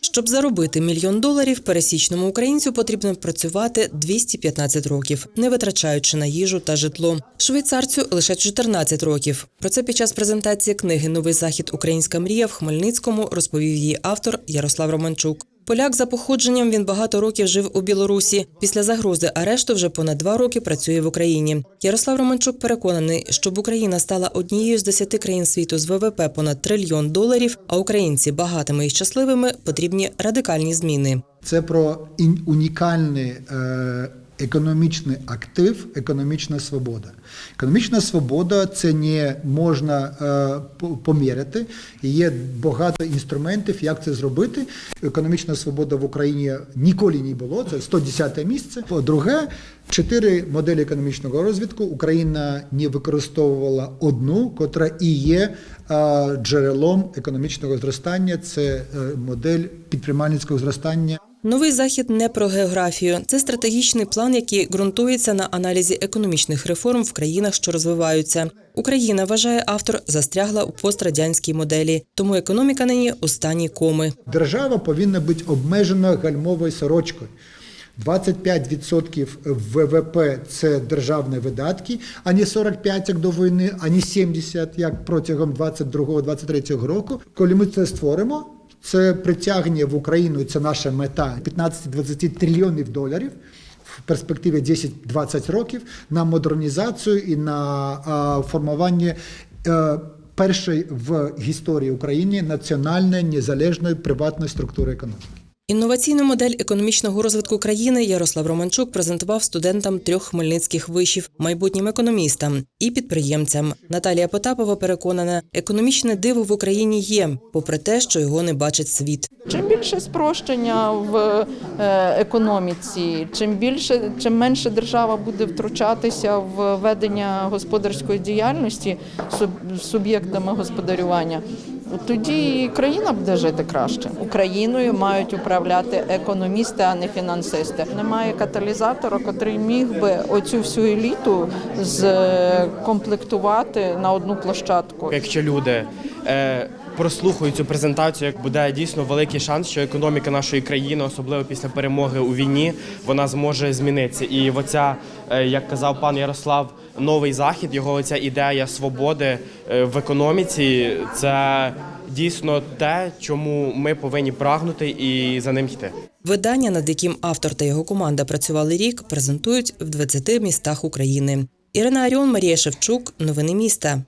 Щоб заробити мільйон доларів, пересічному українцю потрібно працювати 215 років, не витрачаючи на їжу та житло. Швейцарцю лише 14 років. Про це під час презентації книги Новий захід Українська мрія в Хмельницькому розповів її автор Ярослав Романчук. Поляк за походженням він багато років жив у Білорусі. Після загрози арешту вже понад два роки працює в Україні. Ярослав Романчук переконаний, щоб Україна стала однією з десяти країн світу з ВВП понад трильйон доларів, а українці багатими і щасливими потрібні радикальні зміни. Це про унікальний е, економічний актив, економічна свобода. Економічна свобода це не можна е, поміряти. Є багато інструментів, як це зробити. Економічна свобода в Україні ніколи не було. Це 110 місце. По-друге, чотири моделі економічного розвитку Україна не використовувала одну, котра і є е, джерелом економічного зростання. Це е, модель підприємницького зростання. Новий захід не про географію. Це стратегічний план, який ґрунтується на аналізі економічних реформ в країнах, що розвиваються. Україна вважає автор застрягла у пострадянській моделі, тому економіка нині у стані коми. Держава повинна бути обмежена гальмовою сорочкою. 25% ВВП це державні видатки, а не 45 як до війни, а не 70 як протягом 22-23 року. Коли ми це створимо, це притягнення в Україну, це наша мета 15-20 трильйонів доларів. В перспективі 10-20 років на модернізацію і на формування е, першої в історії України національної незалежної приватної структури економіки. Інноваційну модель економічного розвитку країни Ярослав Романчук презентував студентам трьох хмельницьких вишів, майбутнім економістам і підприємцям. Наталія Потапова переконана, економічне диво в Україні є, попри те, що його не бачить світ. Чим більше спрощення в е, економіці, чим більше, чим менше держава буде втручатися в ведення господарської діяльності суб'єктами господарювання, тоді і країна буде жити краще. Україною мають управляти економісти, а не фінансисти. Немає каталізатора, котрий міг би оцю всю еліту скомплектувати на одну площадку. Якщо люди е, прослухають цю презентацію, як буде дійсно великий шанс, що економіка нашої країни, особливо після перемоги у війні, вона зможе змінитися. І оця, е, як казав пан Ярослав, новий захід, його ця ідея свободи е, в економіці, це дійсно те, чому ми повинні прагнути і за ним йти. Видання, над яким автор та його команда працювали рік, презентують в 20 містах України. Ірина Аріон, Марія Шевчук. Новини міста.